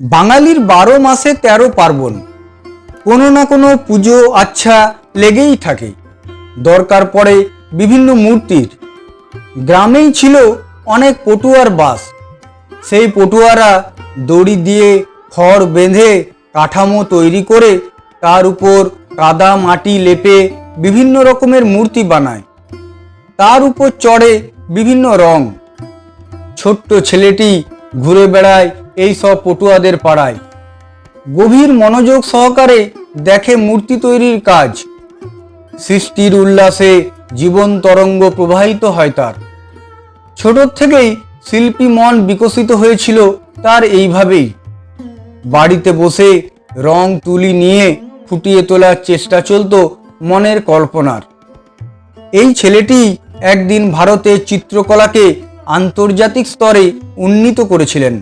বাঙালির বারো মাসে তেরো পার্বণ। কোনো না কোনো পুজো আচ্ছা লেগেই থাকে। দরকার পড়ে বিভিন্ন মূর্তির। গ্রামেই ছিল অনেক পটুয়ার বাস। সেই পটুয়ারা দড়ি দিয়ে খড় বেঁধে কাঠামো তৈরি করে তার উপর কাদা মাটি লেপে বিভিন্ন রকমের মূর্তি বানায়। তার উপর চড়ে বিভিন্ন রং। ছোট্ট ছেলেটি ঘুরে বেড়ায় এই সব পটুয়াদের পাড়ায়। গভীর মনোযোগ সহকারে দেখে মূর্তি তৈরির কাজ। সৃষ্টির উল্লাসে জীবন তরঙ্গ প্রবাহিত হয় তার। ছোট থেকেই শিল্পী মন বিকশিত হয়েছিল তার এইভাবেই। বাড়িতে বসে রং তুলি নিয়ে ফুটিয়ে তোলার চেষ্টা চলতো মনের কল্পনার। এই ছেলেটি একদিন ভারতের চিত্রকলাকে আন্তর্জাতিক স্তরে উন্নীত করেছিলেন।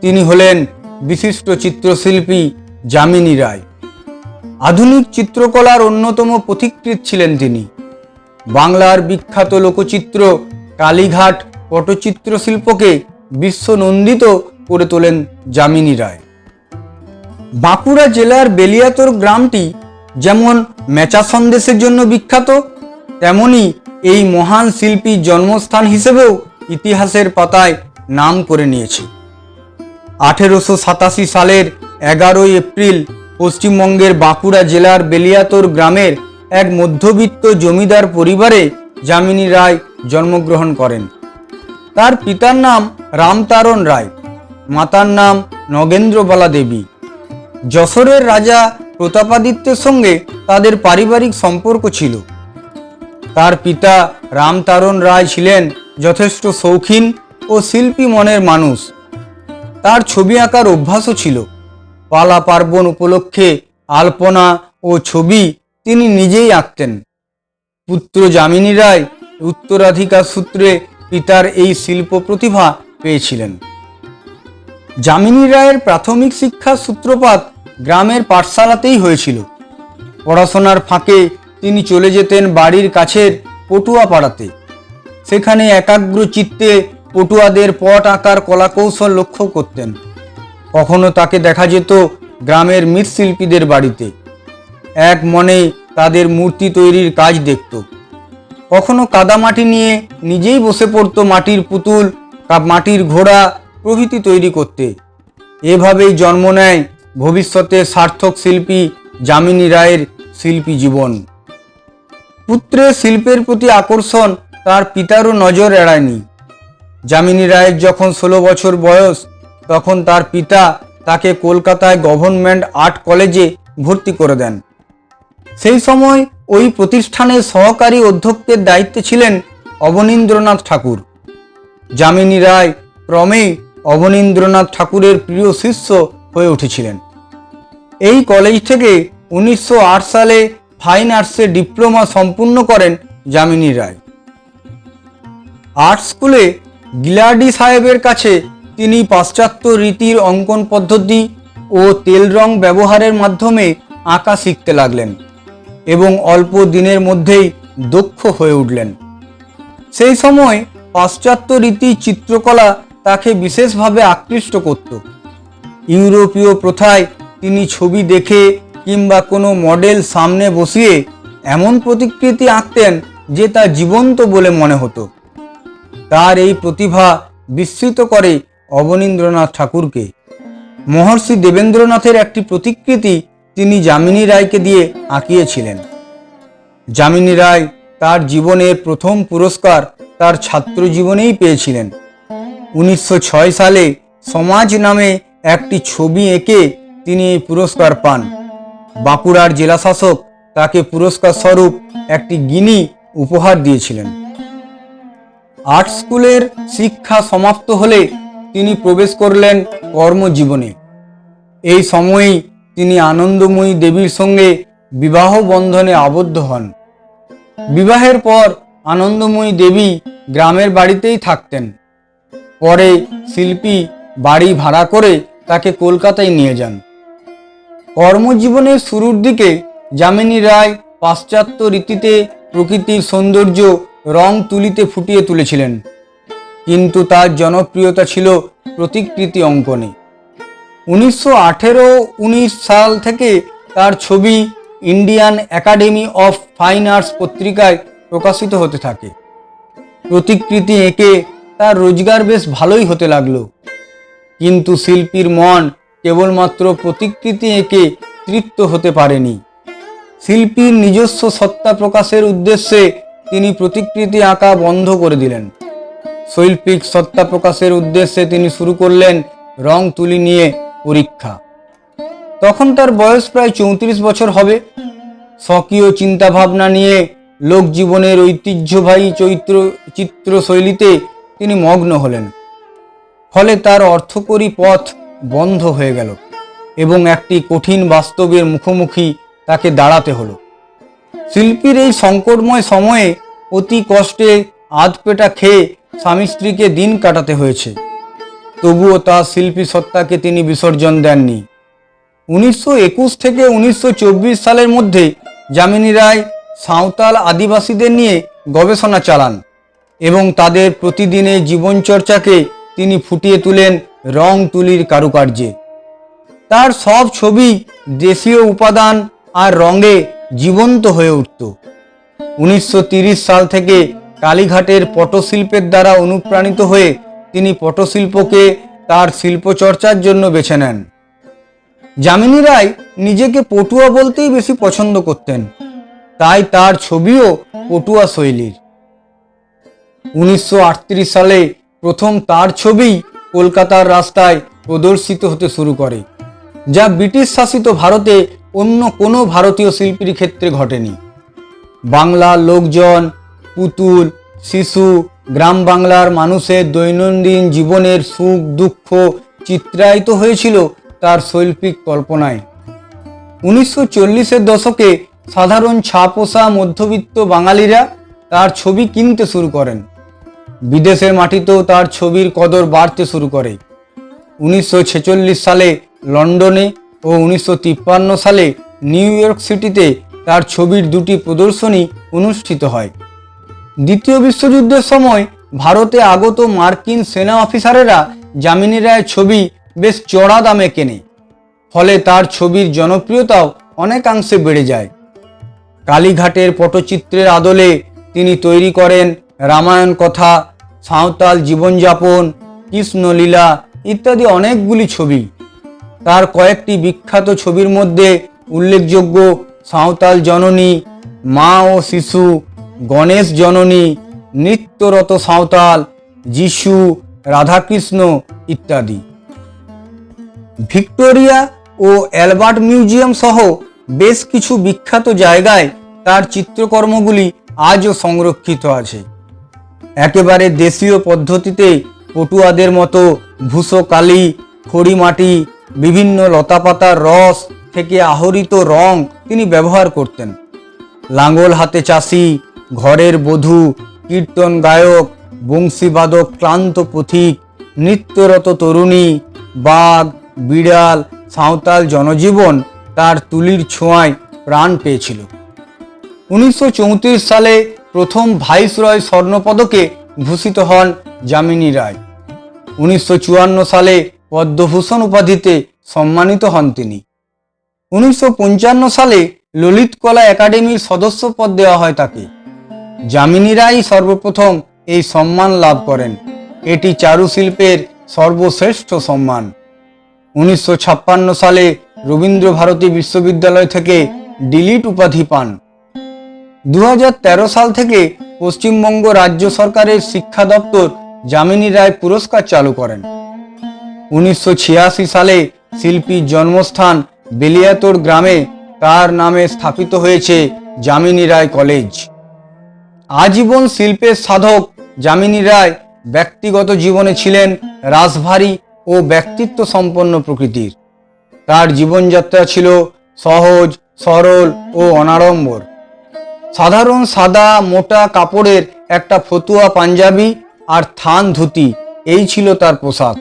তিনি হলেন বিশিষ্ট চিত্রশিল্পী যামিনী রায়। আধুনিক চিত্রকলার অন্যতম পথিকৃৎ ছিলেন তিনি। বাংলার বিখ্যাত লোকচিত্র কালীঘাট পটচিত্র শিল্পকে বিশ্বনন্দিত করে তোলেন যামিনী রায়। বাঁকুড়া জেলার বেলিয়াতর গ্রামটি যেমন মেচা সন্দেশের জন্য বিখ্যাত, তেমনি এই মহান শিল্পীর জন্মস্থান হিসেবেও ইতিহাসের পাতায় নাম করে নিয়েছে। আঠেরোশো সাতাশি সালের এগারোই এপ্রিল পশ্চিমবঙ্গের বাঁকুড়া জেলার বেলিয়াতর গ্রামের এক মধ্যবিত্ত জমিদার পরিবারে যামিনী রায় জন্মগ্রহণ করেন। তার পিতার নাম রামতারণ রায়, মাতার নাম নগেন্দ্রবালা দেবী। যশোরের রাজা প্রতাপাদিত্যের সঙ্গে তাদের পারিবারিক সম্পর্ক ছিল। তার পিতা রামতারণ রায় ছিলেন যথেষ্ট শৌখিন ও শিল্পী মনের মানুষ। তার ছবি আঁকার অভ্যাসও ছিল। পালা পার্বণ উপলক্ষে আলপনা ও ছবি তিনি নিজেই আঁকতেন। পুত্র যামিনী রায় উত্তরাধিকার সূত্রে পিতার এই শিল্প প্রতিভা পেয়েছিলেন। যামিনী রায়ের প্রাথমিক শিক্ষার সূত্রপাত গ্রামের পাঠশালাতেই হয়েছিল। পড়াশোনার ফাঁকে তিনি চলে যেতেন বাড়ির কাছের পটুয়া পাড়াতে সেখানে একাগ্র চিত্তে পটুয়াদের পট আঁকার কলাকৌশল লক্ষ্য করতেন। কখনো তাকে দেখা যেত গ্রামের মৃৎশিল্পীদের বাড়িতে। এক মনে তাদের মূর্তি তৈরির কাজ দেখত। কখনো কাদামাটি নিয়ে নিজেই বসে পড়তো মাটির পুতুল মাটির ঘোড়া প্রভৃতি তৈরি করতে। এভাবেই জন্ম নেয় ভবিষ্যতে সার্থক শিল্পী যামিনী রায়ের শিল্পী জীবন। পুত্রের শিল্পের প্রতি আকর্ষণ তার পিতারও নজর এড়ায়নি। যামিনী রায়ের যখন ষোলো বছর বয়স, তখন তার পিতা তাকে কলকাতায় গভর্নমেন্ট আর্ট কলেজে ভর্তি করে দেন। সেই সময় ওই প্রতিষ্ঠানের সহকারী অধ্যক্ষের দায়িত্বে ছিলেন অবনীন্দ্রনাথ ঠাকুর। যামিনী রায় ক্রমেই অবনীন্দ্রনাথ ঠাকুরের প্রিয় শিষ্য হয়ে উঠেছিলেন। এই কলেজ থেকে উনিশশো আট সালে ফাইন আর্টসে ডিপ্লোমা সম্পূর্ণ করেন যামিনী রায়। আর্ট স্কুলে গিলার্ডি সাহেবের কাছে তিনি পাশ্চাত্য রীতির অঙ্কন পদ্ধতি ও তেল রং ব্যবহারের মাধ্যমে আঁকা শিখতে লাগলেন এবং অল্প দিনের মধ্যেই দক্ষ হয়ে উঠলেন। সেই সময় পাশ্চাত্য রীতি চিত্রকলা তাকে বিশেষভাবে আকৃষ্ট করত। ইউরোপীয় প্রথায় তিনি ছবি দেখে কিংবা কোনো মডেল সামনে বসিয়ে এমন প্রতিকৃতি আঁকতেন যে তা জীবন্ত বলে মনে হতো। তার এই প্রতিভা বিস্মৃত করে অবনীন্দ্রনাথ ঠাকুরকে। মহর্ষি দেবেন্দ্রনাথের একটি প্রতিকৃতি তিনি যামিনী রায়কে দিয়ে আঁকিয়েছিলেন। যামিনী রায় তার জীবনের প্রথম পুরস্কার তার ছাত্র জীবনেই পেয়েছিলেন। উনিশশো ছয় সালে সমাজ নামে একটি ছবি এঁকে তিনি এই পুরস্কার পান। বাঁকুড়ার জেলাশাসক তাকে পুরস্কার স্বরূপ একটি গিনি উপহার দিয়েছিলেন। আর্ট স্কুলের শিক্ষা সমাপ্ত হলে তিনি প্রবেশ করলেন কর্মজীবনে। এই সময়েই তিনি আনন্দময়ী দেবীর সঙ্গে বিবাহ বন্ধনে আবদ্ধ হন। বিবাহের পর আনন্দময়ী দেবী গ্রামের বাড়িতেই থাকতেন। পরে শিল্পী বাড়ি ভাড়া করে তাকে কলকাতায় নিয়ে যান। কর্মজীবনের শুরুর দিকে যামিনী রায় পাশ্চাত্য রীতিতে প্রকৃতির সৌন্দর্য রং তুলিতে ফুটিয়ে তুলেছিলেন। কিন্তু তার জনপ্রিয়তা ছিল প্রতিকৃতি অঙ্কনে। উনিশশো আঠেরো উনিশ সাল থেকে তার ছবি Indian academy of fine arts পত্রিকায় প্রকাশিত হতে থাকে। প্রতিকৃতি এঁকে তার রোজগার বেশ ভালোই হতে লাগল। কিন্তু শিল্পীর মন কেবলমাত্র প্রতিকৃতি এঁকে তৃপ্ত হতে পারেনি। শিল্পীর নিজস্ব সত্তা প্রকাশের উদ্দেশ্যে তিনি প্রতিকৃতি আঁকা বন্ধ করে দিলেন। শৈল্পিক সত্তা প্রকাশের উদ্দেশ্যে তিনি শুরু করলেন রং তুলি নিয়ে পরীক্ষা। তখন তার বয়স প্রায় চৌত্রিশ বছর হবে। স্বকীয় চিন্তাভাবনা নিয়ে লোকজীবনের ঐতিহ্যবাহী চৈত্র, চিত্রশৈলীতে তিনি মগ্ন হলেন। ফলে তার অর্থকরী পথ বন্ধ হয়ে গেল এবং একটি কঠিন বাস্তবের মুখোমুখি তাকে দাঁড়াতে হলো। শিল্পীর এই সংকটময় সময়ে অতি কষ্টে আধপেটা খেয়ে স্বামী স্ত্রীকে দিন কাটাতে হয়েছে। তবুও তার শিল্পী সত্তাকে তিনি বিসর্জন দেননি। উনিশশো একুশ থেকে উনিশশো চব্বিশ সালের মধ্যে যামিনী রায় সাঁওতাল আদিবাসীদের নিয়ে গবেষণা চালান এবং তাদের প্রতিদিনের জীবনচর্চাকে তিনি ফুটিয়ে তুলেন রং তুলির কারুকার্যে। তার সব ছবি দেশীয় উপাদান আর রঙে জীবন্ত হয়ে উঠত। উনিশশো সাল থেকে কালীঘাটের পটশিল্পের দ্বারা অনুপ্রাণিত হয়ে তিনি পটশিল্পকে তার শিল্পচর্চার জন্য বেছে নেন। যামিনী রায় নিজেকে পটুয়া বলতেই বেশি পছন্দ করতেন। তাই তার ছবিও পটুয়া শৈলীর। উনিশশো আটত্রিশ সালে প্রথম তার ছবি কলকাতার রাস্তায় প্রদর্শিত হতে শুরু করে, যা ব্রিটিশ শাসিত ভারতে অন্য কোনো ভারতীয় শিল্পীর ক্ষেত্রে ঘটেনি। বাংলার লোকজন, পুতুল, শিশু, গ্রাম বাংলার মানুষের দৈনন্দিন জীবনের সুখ, দুঃখ চিত্রায়িত হয়েছিল তার শৈল্পিক কল্পনায়। উনিশশো চল্লিশের দশকে সাধারণ ছাপোষা মধ্যবিত্ত বাঙালিরা তার ছবি কিনতে শুরু করেন। বিদেশের মাটিতেও তার ছবির কদর বাড়তে শুরু করে। উনিশশো ছেচল্লিশ সালে লন্ডনে ও উনিশশো তিপ্পান্ন সালে নিউ ইয়র্ক সিটিতে তার ছবির দুটি প্রদর্শনী অনুষ্ঠিত হয়। দ্বিতীয় বিশ্বযুদ্ধের সময় ভারতে আগত মার্কিন সেনা অফিসারেরা যামিনী রায়ের ছবি বেশ চড়া দামে কেনে, ফলে তার ছবির জনপ্রিয়তাও অনেকাংশে বেড়ে যায়। কালীঘাটের পটচিত্রের আদলে তিনি তৈরি করেন রামায়ণ কথা, সাঁওতাল জীবনযাপন, কৃষ্ণলীলা ইত্যাদি অনেকগুলি ছবি। তার কয়েকটি বিখ্যাত ছবির মধ্যে উল্লেখযোগ্য সাঁওতাল জননী, মা ও শিশু, গণেশ জননী, নৃত্যরত সাঁওতাল, যিশু, রাধাকৃষ্ণ ইত্যাদি। ভিক্টোরিয়া ও অ্যালবার্ট মিউজিয়াম সহ বেশ কিছু বিখ্যাত জায়গায় তার চিত্রকর্মগুলি আজও সংরক্ষিত আছে। একেবারে দেশীয় পদ্ধতিতে পটুয়াদের মতো ভূসো কালি খড়িমাটি বিভিন্ন লতাপাতার রস থেকে আহরিত রং তিনি ব্যবহার করতেন। লাঙ্গল হাতে চাষি, ঘরের বধূ, কীর্তন গায়ক, বংশীবাদক, ক্লান্ত পথিক, নৃত্যরত তরুণী, বাঘ, বিড়াল, সাঁওতাল জনজীবন তার তুলির ছোঁয়ায় প্রাণ পেয়েছিল। উনিশশো চৌত্রিশ সালে প্রথম ভাইসরয় স্বর্ণপদকে ভূষিত হন যামিনী রায়। উনিশশো চুয়ান্ন সালে পদ্মভূষণ উপাধিতে সম্মানিত হন তিনি। উনিশশো পঞ্চান্ন সালে ললিত কলা একাডেমির সদস্য পদ দেওয়া হয় তাকে। যামিনী সর্বপ্রথম এই সম্মান লাভ করেন। এটি চারুশিল্পের সর্বশ্রেষ্ঠ সম্মান। উনিশশো ছাপ্পান্ন সালে রবীন্দ্র ভারতী বিশ্ববিদ্যালয় থেকে ডিলিট উপাধি পান। দু হাজার তেরো সাল থেকে পশ্চিমবঙ্গ রাজ্য সরকারের শিক্ষা দপ্তর যামিনী রায় পুরস্কার চালু করেন। উনিশশো ছিয়াশি সালে শিল্পীর জন্মস্থান বেলিয়াতোড় গ্রামে তার নামে স্থাপিত হয়েছে যামিনী রায় কলেজ। আজীবন শিল্পের সাধক যামিনী রায় ব্যক্তিগত জীবনে ছিলেন রাসভারী ও ব্যক্তিত্ব সম্পন্ন প্রকৃতির। তার জীবনযাত্রা ছিল সহজ, সরল ও অনাড়ম্বর। সাধারণ সাদা, মোটা কাপড়ের একটা ফতুয়া পাঞ্জাবি আর থান ধুতি, এই ছিল তার পোশাক।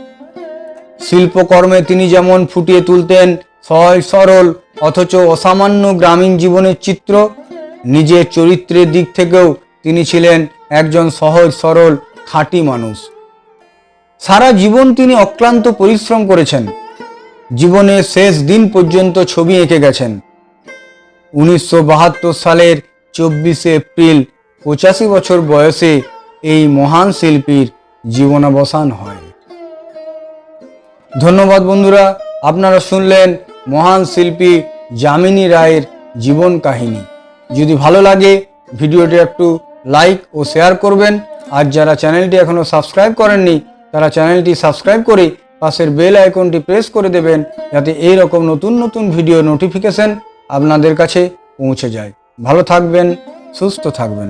শিল্পকর্মে তিনি যেমন ফুটিয়ে তুলতেন সহজ সরল, অথচ অসামান্য গ্রামীণ জীবনের চিত্র, নিজের চরিত্রের দিক থেকেও তিনি ছিলেন একজন সহজ সরল, খাঁটি মানুষ। সারা জীবন তিনি অক্লান্ত পরিশ্রম করেছেন। জীবনের শেষ দিন পর্যন্ত ছবি এঁকে গেছেন। উনিশশো বাহাত্তর সালের চব্বিশে এপ্রিল, পঁচাশি বছর বয়সে এই মহান শিল্পীর জীবনাবসান হয়। ধন্যবাদ বন্ধুরা, আপনারা শুনলেন মহান শিল্পী যামিনী রায়ের জীবন কাহিনী। যদি ভালো লাগে, ভিডিওটি একটু লাইক ও শেয়ার করবেন। আর যারা চ্যানেলটি এখনও সাবস্ক্রাইব করেননি, তারা চ্যানেলটি সাবস্ক্রাইব করে পাশের বেল আইকনটি প্রেস করে দেবেন, যাতে এই রকম নতুন নতুন ভিডিও নোটিফিকেশন আপনাদের কাছে পৌঁছে যায়। ভালো থাকবেন, সুস্থ থাকবেন।